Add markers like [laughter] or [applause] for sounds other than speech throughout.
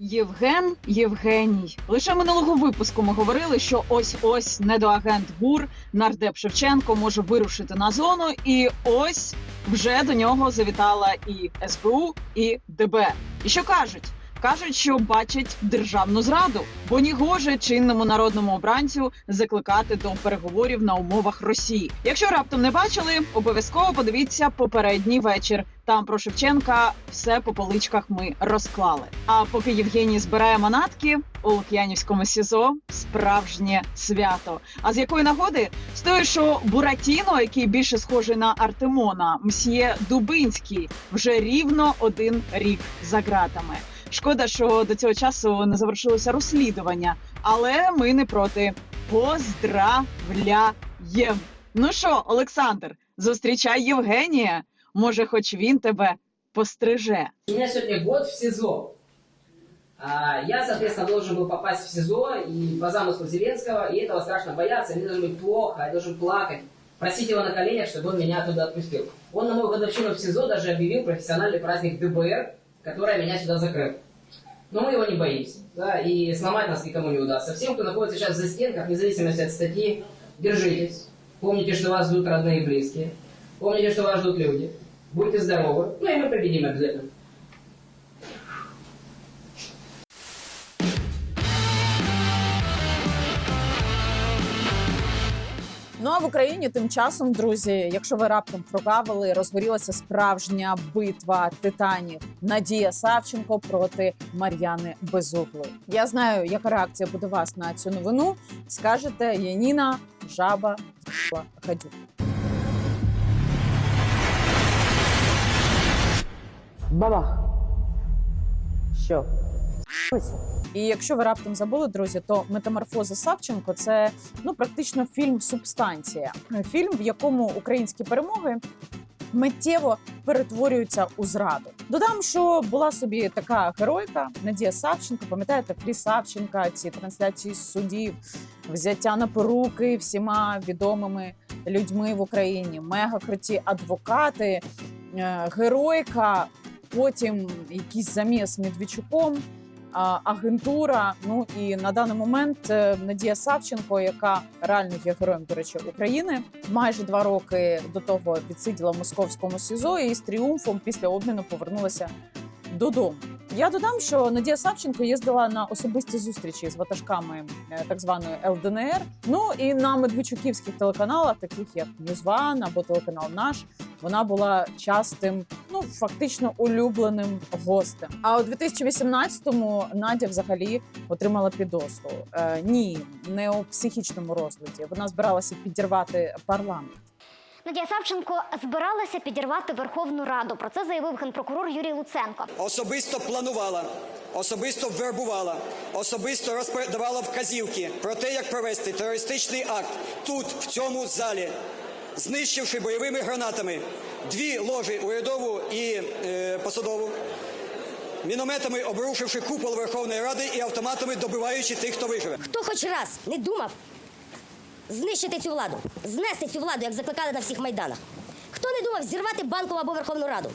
Євген Євгеній. Лише минулого випуску ми говорили, що ось ось недоагент ГУР нардеп Шевченко може вирушити на зону, і ось вже до нього завітала і СБУ, і ДБ. І що кажуть? Кажуть, що бачать державну зраду, бо ні гоже чинному народному обранцю закликати до переговорів на умовах Росії. Якщо раптом не бачили, обов'язково подивіться попередній вечір. Там про Шевченка все по поличках ми розклали. А поки Євгеній збирає манатки у Лук'янівському СІЗО справжнє свято. А з якої нагоди з тої, що Буратіно, який більше схожий на Артемона, мсьє Дубинський, вже рівно один рік за ґратами. Шкода, що до цього часу не завершилося розслідування, але ми не проти. Поздравляєм! Ну що, Олександр, зустрічай Євгенія. Може, хоч він тебе постриже. У меня сегодня год в СИЗО. А, Я, соответственно, должен был попасть в СИЗО и по замыслу Зеленского, и этого страшно бояться, мне должно быть плохо, я должен плакать, просить его на коленях, чтобы он меня оттуда отпустил. Он на мою годовщину в СИЗО даже объявил профессиональный праздник ДБР, которая меня сюда закрыла. Но мы его не боимся, да, и сломать нас никому не удастся. Всем, кто находится сейчас за стенках, вне зависимости от статьи, держитесь. Помните, что вас ждут родные и близкие. Помните, что вас ждут люди. Будьте здоровы. Ну и мы победим обязательно. Ну а в Україні тим часом, друзі, якщо ви раптом прогавили, розгорілася справжня битва титанів Надія Савченко проти Мар'яни Безуглої. Я знаю, яка реакція буде вас на цю новину. Скажете Яніна, жаба, гадюк. Бабах. Що? Ось. І якщо ви раптом забули, друзі, то метаморфоза Савченко це ну практично фільм Субстанція. Фільм, в якому українські перемоги миттєво перетворюються у зраду. Додам, що була собі така геройка Надія Савченко. Пам'ятаєте, Фрі Савченка, ці трансляції судів, взяття на поруки всіма відомими людьми в Україні, мега круті адвокати, е, геройка. Потім якийсь заміс Медведчуком, агентура. Ну і на даний момент е, Надія Савченко, яка реально є героєм, до речі, України, майже два роки до того відсиділа в московському СІЗО і з тріумфом після обміну повернулася додому. Я додам, що Надія Савченко їздила на особисті зустрічі з ватажками е, так званої ЛДНР. Ну і на медведчуківських телеканалах, таких як Ньюзван або телеканал Наш, вона була частим, ну фактично улюбленим гостем. А у 2018-му Надя взагалі отримала підозру. Е, ні, не у психічному розладі. Вона збиралася підірвати парламент. Надія Савченко збиралася підірвати Верховну Раду. Про це заявив генпрокурор Юрій Луценко. особисто планувала, особисто вербувала, особисто розповідала вказівки про те, як провести терористичний акт тут, в цьому залі, знищивши бойовими гранатами дві ложі урядову і е, посадову, мінометами обрушивши купол Верховної Ради і автоматами добиваючи тих, хто виживе. Хто хоч раз не думав знищити цю владу, знести цю владу, як закликали на всіх майданах? Хто не думав зірвати банку або Верховну Раду?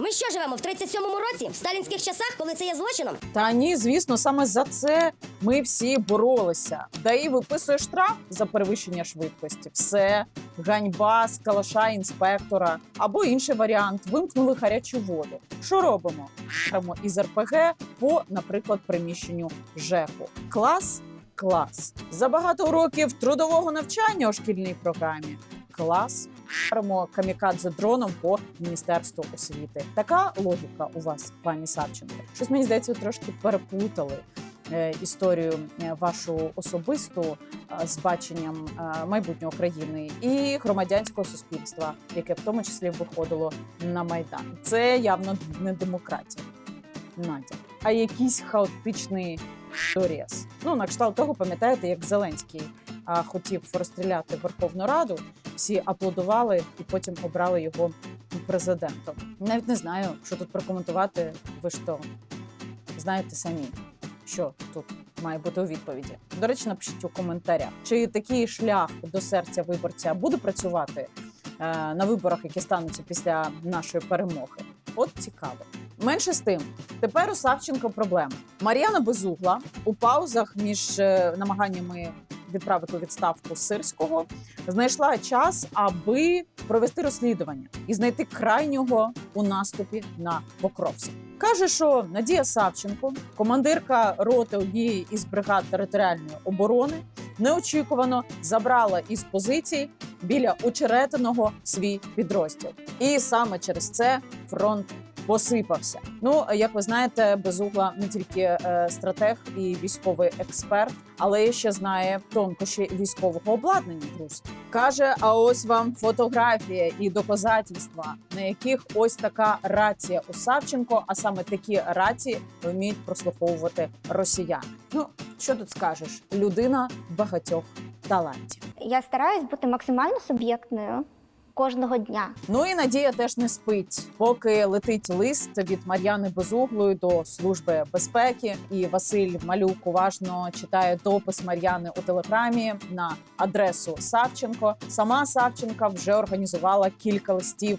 Ми що живемо в 37-му році, в сталінських часах, коли це є злочином? Та ні, звісно, саме за це ми всі боролися. ДАІ виписує штраф за перевищення швидкості. Все ганьба з калаша інспектора або інший варіант. Вимкнули гарячу воду. Що робимо? Беремо із РПГ по, наприклад, приміщенню ЖЕКу. Клас, клас. За багато років трудового навчання у шкільній програмі. Клас. Беремо камікадзе дроном по міністерству освіти. Така логіка у вас, пані Савченко. Щось мені здається, трошки переплутали е, історію е, вашу особисту е, з баченням майбутнього країни і громадянського суспільства, яке в тому числі виходило на майдан. Це явно не демократія, Надя, а якийсь хаотичний доріз. Ну на кшталт того, пам'ятаєте, як Зеленський а, хотів розстріляти Верховну Раду, всі аплодували і потім обрали його президентом. Навіть не знаю, що тут прокоментувати. Ви ж то знаєте самі, що тут має бути у відповіді. До речі, напишіть у коментарях, чи такий шлях до серця виборця буде працювати е, на виборах, які стануться після нашої перемоги. От цікаво. Менше з тим, тепер у Савченко проблема. Мар'яна Безугла у паузах між е, намаганнями відправити відставку сирського знайшла час, аби провести розслідування і знайти крайнього у наступі на Покровськ. Каже, що Надія Савченко, командирка роти однієї із бригад територіальної оборони, неочікувано забрала із позицій біля очеретиного свій підрозділ, і саме через це фронт посипався. Ну як ви знаєте, безугла не тільки е, стратег і військовий експерт, але й ще знає тонкощі військового обладнання. Друзі каже: а ось вам фотографія і доказательства, на яких ось така рація у Савченко, а саме такі рації вміють прослуховувати росіяни. Ну що тут скажеш? Людина багатьох талантів. Я стараюсь бути максимально суб'єктною кожного дня. Ну і Надія теж не спить, поки летить лист від Мар'яни Безуглої до служби безпеки. І Василь Малюк уважно читає допис Мар'яни у телеграмі на адресу Савченко. Сама Савченка вже організувала кілька листів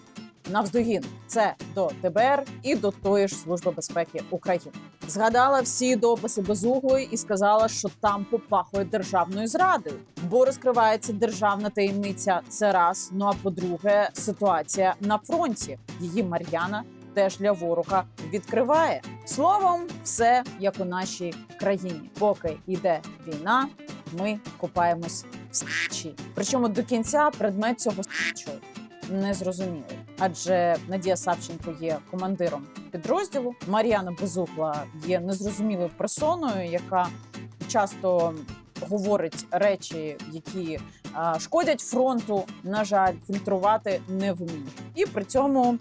навздогін. Це до ТБР і до тої ж служби безпеки України. Згадала всі дописи безуглої і сказала, що там попахує державною зрадою, бо розкривається державна таємниця. Це раз. Ну а по-друге, ситуація на фронті. Її Мар'яна теж для ворога відкриває. Словом, все як у нашій країні. Поки йде війна, ми купаємось в сечі. Причому до кінця предмет цього сечу не зрозумілий. Адже Надія Савченко є командиром підрозділу. Мар'яна Безукла є незрозумілою персоною, яка часто говорить речі, які шкодять фронту. На жаль, фільтрувати не вміє, і при цьому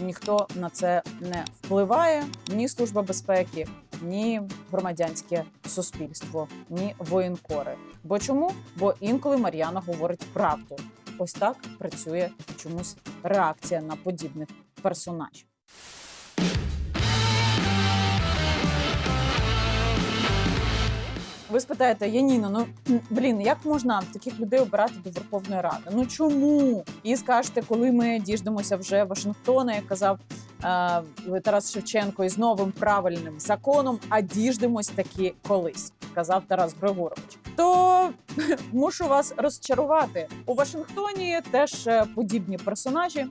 ніхто на це не впливає. Ні служба безпеки, ні громадянське суспільство, ні воєнкори. Бо чому? Бо інколи Мар'яна говорить правду. Ось так працює чомусь реакція на подібних персонажів. Ви спитаєте, Яніно, ну блін, як можна таких людей обирати до Верховної Ради? Ну чому? І скажете, коли ми діждемося вже Вашингтона, як казав е, Тарас Шевченко, із новим правильним законом, а діждемось таки колись, казав Тарас Григорович. То [laughs] мушу вас розчарувати у Вашингтоні. Теж е, подібні персонажі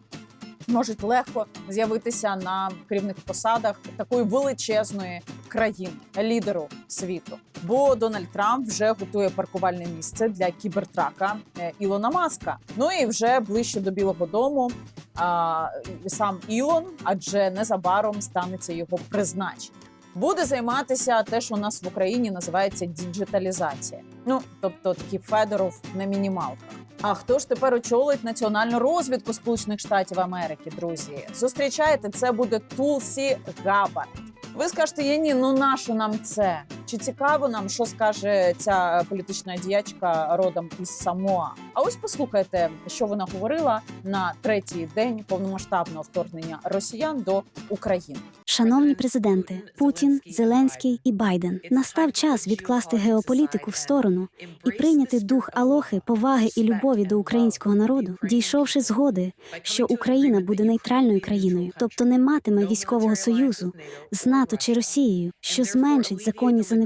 можуть легко з'явитися на керівних посадах такої величезної країни, лідеру світу. Бо Дональд Трамп вже готує паркувальне місце для кібертрака е, Ілона Маска. Ну і вже ближче до Білого Дому а, сам Ілон, адже незабаром станеться його призначення. Буде займатися те, що у нас в Україні називається діджиталізація. Ну тобто такий Федоров на мінімалках. А хто ж тепер очолить національну розвідку Сполучених Штатів Америки, друзі? Зустрічаєте, це буде Тулсі Габард. Ви скажете, я ні, ну нащо нам це? Чи цікаво нам, що скаже ця політична діячка родом із Самоа? А ось послухайте, що вона говорила на третій день повномасштабного вторгнення росіян до України. Шановні президенти Путін, Зеленський і Байден, настав час відкласти геополітику в сторону і прийняти дух алохи, поваги і любові до українського народу, дійшовши згоди, що Україна буде нейтральною країною, тобто не матиме військового союзу з НАТО чи Росією, що зменшить законні занепокоєння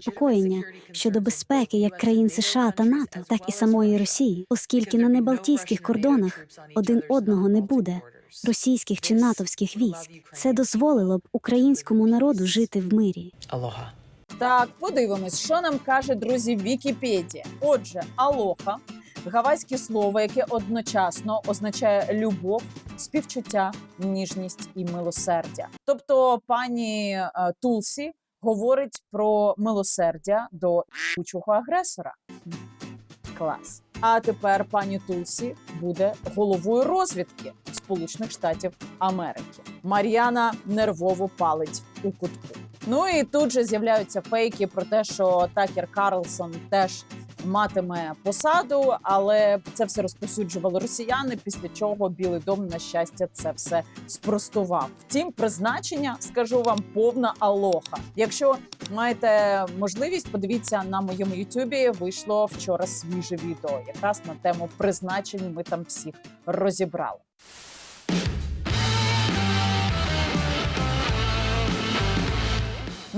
щодо безпеки як країн США та НАТО, так і самої Росії, оскільки на небалтійських кордонах один одного не буде російських чи натовських військ. Це дозволило б українському народу жити в мирі. Алоха. Так, подивимось, що нам каже друзі Вікіпедія. Отже, алоха гавайське слово, яке одночасно означає любов, співчуття, ніжність і милосердя. Тобто, пані е, Тулсі говорить про милосердя до учого агресора. Клас. А тепер пані Тулсі буде головою розвідки Сполучених Штатів Америки. Мар'яна нервово палить у кутку. Ну і тут же з'являються фейки про те, що Такер Карлсон теж матиме посаду, але це все розповсюджували росіяни. Після чого Білий Дом, на щастя, це все спростував. Втім, призначення скажу вам повна алоха. Якщо маєте можливість, подивіться на моєму Ютубі. Вийшло вчора свіже відео, якраз на тему призначень. Ми там всіх розібрали.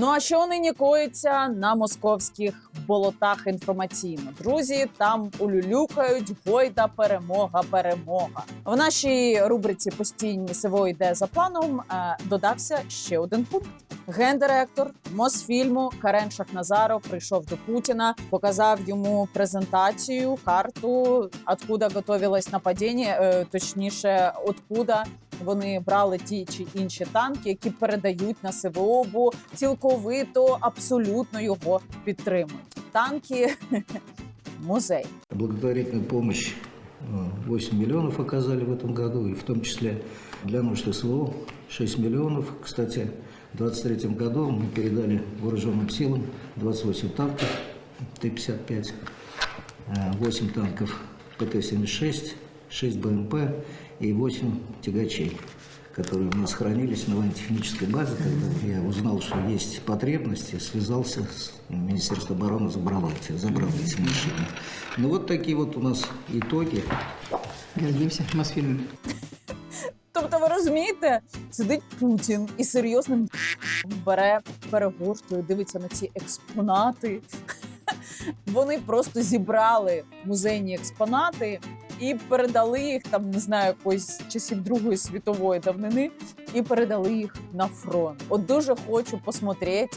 Ну а що нині коїться на московських болотах інформаційно? Друзі, там улюлюкають гойда, перемога, перемога. В нашій рубриці постійні СВО йде за планом. е, Додався ще один пункт. Гендиректор Мосфільму Карен Шахназаров прийшов до Путіна, показав йому презентацію, карту, откуда готовилось нападіння, е, точніше, откуда вони брали ті чи інші танки, які передають на СВО, цілковито абсолютно його підтримують. Танки [laughs] музей. Благотворительную помощь э, 8 миллионов оказали в этом году, и в том числе для нужд СВО 6 миллионов. Кстати, в 2023 году мы передали вооруженным силам 28 танков Т-55, э, 8 танков ПТ-76, 6 БМП и 8 тягачей, которые у нас хранились на военно-технической базе. Когда я узнал, что есть потребности, связался с Министерством обороны, забрал эти, забрал эти машины. Ну вот такие вот у нас итоги. Гордимся Мосфильмом. Тобто, ви розумієте, сидить Путін і серйозним бере, перегортує, дивиться на ці експонати. [laughs] Вони просто зібрали музейні експонати і передали їх там, не знаю, якоїсь часів Другої світової давнини, і передали їх на фронт. От дуже хочу посмотрети,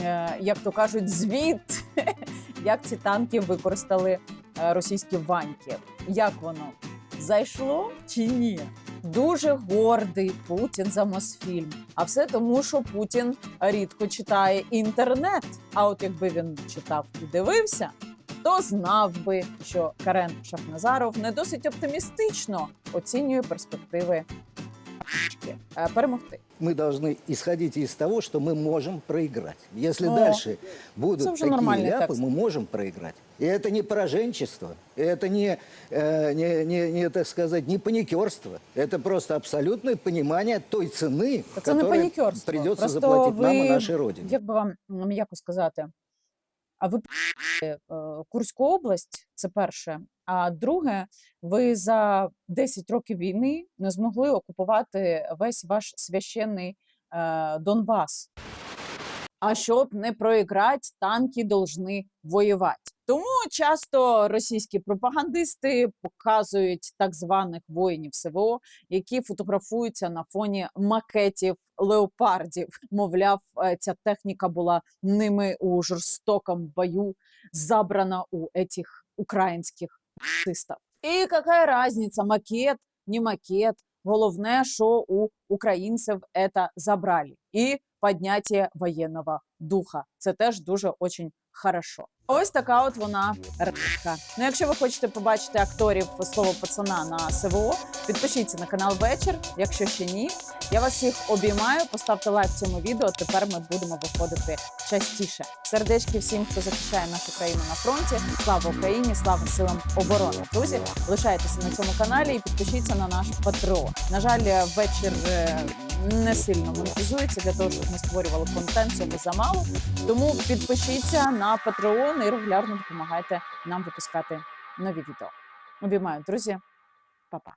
е, як то кажуть, звіт, [laughs] як ці танки використали е, російські ваньки. Як воно зайшло чи ні? Дуже гордий Путін за Мосфільм. А все тому, що Путін рідко читає інтернет. А от якби він читав і дивився, то знав би, що Карен Шахназаров не досить оптимістично оцінює перспективи перемогти. мы должны исходить из того, что мы можем проиграть. Если О, дальше это будут уже такие нормальный ляпы, текст. мы можем проиграть. И это не пораженчество, это не, э, не, не, не, так сказать, не паникерство. Это просто абсолютное понимание той цены, Та Це не которую панікерство. придется Просто заплатить ви, нам и нашей родине. Як би вам м, м'яко сказати? а ви е, Курську область, це перше. А друге, ви за 10 років війни не змогли окупувати весь ваш священний е, Донбас. А щоб не проіграти, танки должны воювати. Тому часто російські пропагандисти показують так званих воїнів СВО, які фотографуються на фоні макетів леопардів. Мовляв, е, ця техніка була ними у жорстокому бою забрана у этих українських артистів. І яка разниця, макет, не макет. Головне, що у українців це забрали. І підняття воєнного духа. Це теж дуже очень хорошо. Ось така от вона рибка. Ну, якщо ви хочете побачити акторів слово пацана на СВО, підпишіться на канал вечір. Якщо ще ні, я вас всіх обіймаю. Поставте лайк цьому відео. Тепер ми будемо виходити частіше. Сердечки всім, хто захищає нашу країну на фронті. Слава Україні! Слава силам оборони! Друзі, лишайтеся на цьому каналі і підпишіться на наш Патреон. На жаль, вечір е, не сильно монетизується для того, щоб ми створювали контент. Цього замало. Тому підпишіться на Patreon і регулярно допомагайте нам випускати нові відео. Обіймаю, друзі, Па-па.